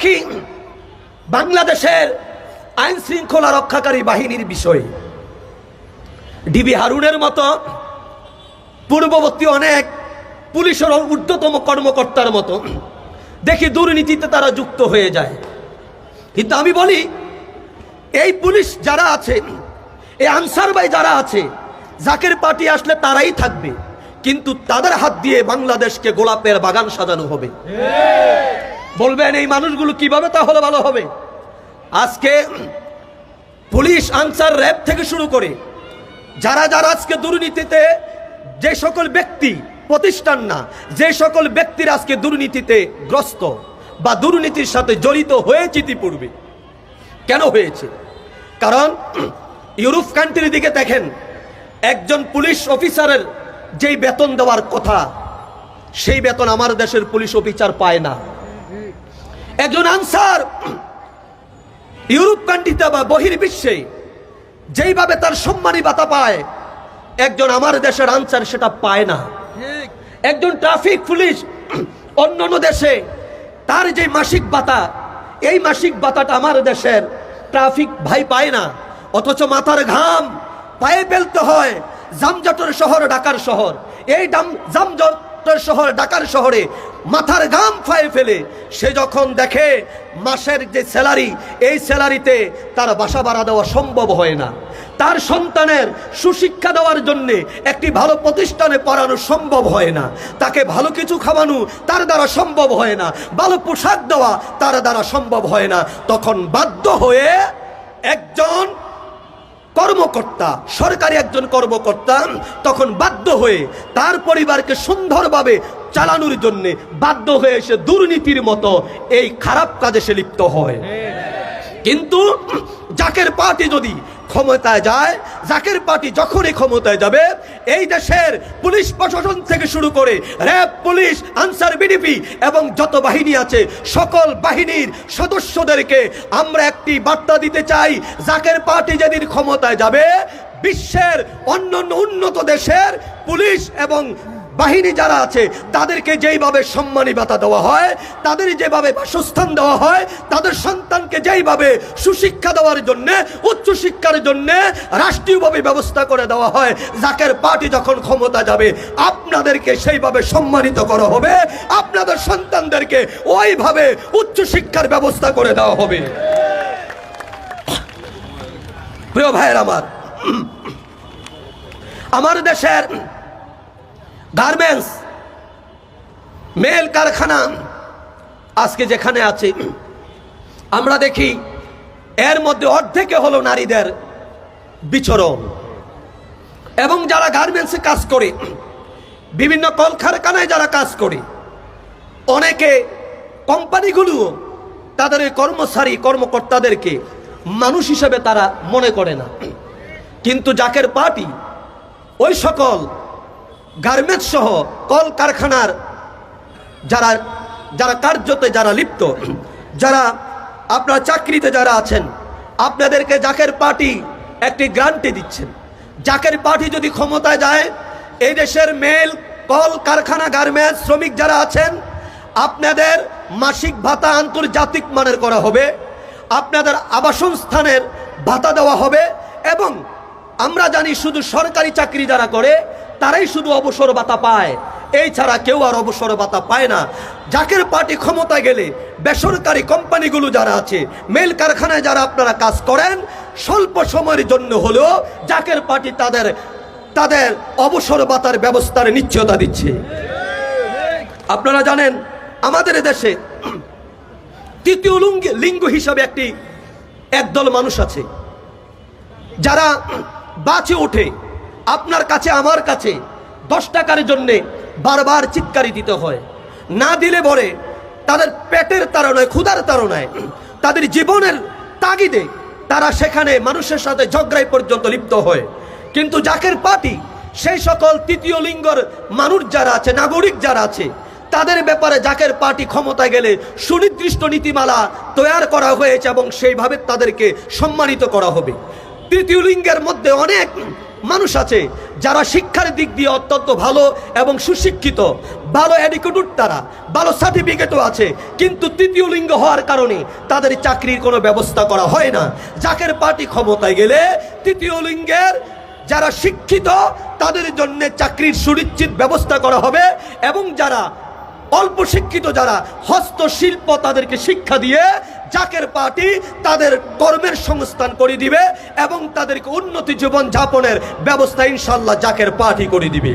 দেখি বাংলাদেশের আইন শৃঙ্খলা রক্ষাকারী বাহিনীর বিষয়ে। ডিবি হারুনের মতো পূর্ববর্তী অনেক পুলিশের ঊর্ধ্বতম কর্মকর্তার মতো দেখি দুর্নীতিতে তারা যুক্ত হয়ে যায়। কিন্তু আমি বলি, এই পুলিশ যারা আছে, এই আনসার ভাই যারা আছে, জাকের পার্টি আসলে তারাই থাকবে। কিন্তু তাদের হাত দিয়ে বাংলাদেশকে গোলাপের বাগান সাজানো হবে। বলবেন এই মানুষগুলো কীভাবে তাহলে ভালো হবে? আজকে পুলিশ আনসার র্যাব থেকে শুরু করে যারা যারা আজকে দুর্নীতিতে যে সকল ব্যক্তি প্রতিষ্ঠান না, যে সকল ব্যক্তির আজকে দুর্নীতিতে গ্রস্ত বা দুর্নীতির সাথে জড়িত হয়েছে ইতিপূর্বে। কেন হয়েছে? কারণ ইউরোপ কান্ট্রির দিকে দেখেন, একজন পুলিশ অফিসারের যেই বেতন দেওয়ার কথা, সেই বেতন আমার দেশের পুলিশ অফিসার পায় না। একজন আনসার ইউরোপ কান্ট্রিতে বা বহির্বিশ্বে যেইভাবে তার সম্মানী বাতা পায় একজন আমার দেশের আনসার সেটা পায় না। একজন ট্রাফিক পুলিশ অন্য অন্য দেশে তার যে মাসিক ভাতা এই মাসিক ভাতাটা আমার দেশের ট্রাফিক ভাই পায় না। অথচ মাথার ঘাম পায়ে ফেলতে হয় জামজটের শহর ঢাকার শহর। এই জামজটের শহর ঢাকার শহরে মাথার গাম পায়ে ফেলে, সে যখন দেখে মাসের যে স্যালারি, এই স্যালারিতে তার বাসা ভাড়া দেওয়া সম্ভব হয় না। তার সন্তানের সুশিক্ষা দেওয়ার জন্যে একটি ভালো প্রতিষ্ঠানে পড়ানো সম্ভব হয় না। তাকে ভালো কিছু খাওয়ানো তার দ্বারা সম্ভব হয় না। ভালো পোশাক দেওয়া তার দ্বারা সম্ভব হয় না। তখন বাধ্য হয়ে একজন কর্মকর্তা, সরকারি একজন কর্মকর্তা, তখন বাধ্য হয়ে তার পরিবারকে সুন্দরভাবে চালানোর জন্য বাধ্য হয়ে সে দুর্নীতির মতো এই খারাপ কাজে সে লিপ্ত হয়। কিন্তু জাকের পার্টি যদি ক্ষমতায় যায়, জাকের পার্টি যখনই ক্ষমতায় যাবে, এই দেশের পুলিশ প্রশাসন থেকে শুরু করে র্যাব, পুলিশ, আনসার, বিডিপি এবং যত বাহিনী আছে, সকল বাহিনীর সদস্যদেরকে আমরা একটি বার্তা দিতে চাই, জাকের পার্টি যেদিন ক্ষমতায় যাবে, বিশ্বের অন্যান্য উন্নত দেশের পুলিশ এবং বাহিনী যারা আছে, তাদেরকে যেইভাবে সম্মানী ভাতা দেওয়া হয় তাদের যেভাবে বাসস্থান দেওয়া হয়, তাদের সন্তানকে যেইভাবে সুশিক্ষা দেওয়ার জন্য, উচ্চ শিক্ষার জন্য রাষ্ট্রীয়ভাবে ব্যবস্থা করে দেওয়া হয়, জাকের পার্টি যখন ক্ষমতা যাবে, আপনাদেরকে সেইভাবে সম্মানিত করা হবে, আপনাদের সন্তানদেরকে ওইভাবে উচ্চ শিক্ষার ব্যবস্থা করে দেওয়া হবে। প্রিয় ভাইয়ের আমার আমার দেশের গার্মেন্টস, মেল কারখানা, আজকে যেখানে আছে, আমরা দেখি এর মধ্যে অর্ধেকে হলো নারীদের বিচরণ। এবং যারা গার্মেন্টসে কাজ করে, বিভিন্ন কলকারখানায় যারা কাজ করে, অনেকে কোম্পানিগুলো তাদের এই কর্মচারী, কর্মকর্তাদেরকে মানুষ হিসেবে তারা মনে করে না। কিন্তু জাকের পার্টি ওই সকল গার্মেন্টস সহ কল কারখানার যারা যারা কার্যতে যারা লিপ্ত, যারা আপনার চাকরিতে যারা আছেন, আপনাদেরকে জাকের পার্টি একটি গ্রান্টি দিচ্ছেন। জাকের পার্টি যদি ক্ষমতায় যায়, এই দেশের মেল কল কারখানা গার্মেন্টস শ্রমিক যারা আছেন, আপনাদের মাসিক ভাতা আন্তর্জাতিক মানের করা হবে, আপনাদের আবাসন স্থানের ভাতা দেওয়া হবে এবং আমরা জানি শুধু সরকারি চাকরি যারা করে তারাই শুধু অবসর ভাতা পায়। এই ছাড়া কেউ আর অবসর ভাতা পায় না। জাকের পার্টি ক্ষমতা গেলে বেসরকারি কোম্পানিগুলো যারা আছে, মেল কারখানায় যারা আপনারা কাজ করেন, স্বল্প সময়ের জন্য হলেও জাকের পার্টি তাদের তাদের অবসর ভাতার ব্যবস্থার নিশ্চয়তা দিচ্ছে। আপনারা জানেন, আমাদের দেশে তৃতীয় লিঙ্গ লিঙ্গ হিসাবে একটি, একদল মানুষ আছে। যারা বাঁচে ওঠে আপনার কাছে, আমার কাছে দশ টাকার জন্যে বারবার চিৎকারি দিতে হয়। না দিলে বলে তাদের পেটের তাড়নায়, ক্ষুধার তাড়নায়, তাদের জীবনের তাগিদে তারা সেখানে মানুষের সাথে ঝগড়াই পর্যন্ত লিপ্ত হয়। কিন্তু জাকের পার্টি সেই সকল তৃতীয় লিঙ্গর মানুষ যারা আছে, নাগরিক যারা আছে, তাদের ব্যাপারে জাকের পার্টি ক্ষমতায় গেলে সুনির্দিষ্ট নীতিমালা তৈরি করা হয়েছে এবং সেইভাবে তাদেরকে সম্মানিত করা হবে। তৃতীয় লিঙ্গের মধ্যে অনেক মানুষ আছে যারা শিক্ষার দিক দিয়ে অত্যন্ত ভালো এবং সুশিক্ষিত, ভালো অ্যাডিকুটুড তারা, ভালো সার্টিফিকেটও আছে। কিন্তু তৃতীয় লিঙ্গ হওয়ার কারণে তাদের চাকরির কোনো ব্যবস্থা করা হয় না। জাকের পার্টি ক্ষমতায় গেলে তৃতীয় লিঙ্গের যারা শিক্ষিত, তাদের জন্য চাকরির সুনিশ্চিত ব্যবস্থা করা হবে এবং যারা অল্প শিক্ষিত, যারা হস্তশিল্প তাদেরকে শিক্ষা দিয়ে জাকের পার্টি তাদের কর্মের সংস্থান করে দিবে এবং তাদেরকে উন্নতি জীবন যাপনের ব্যবস্থা ইনশাল্লাহ জাকের পার্টি করে দিবে।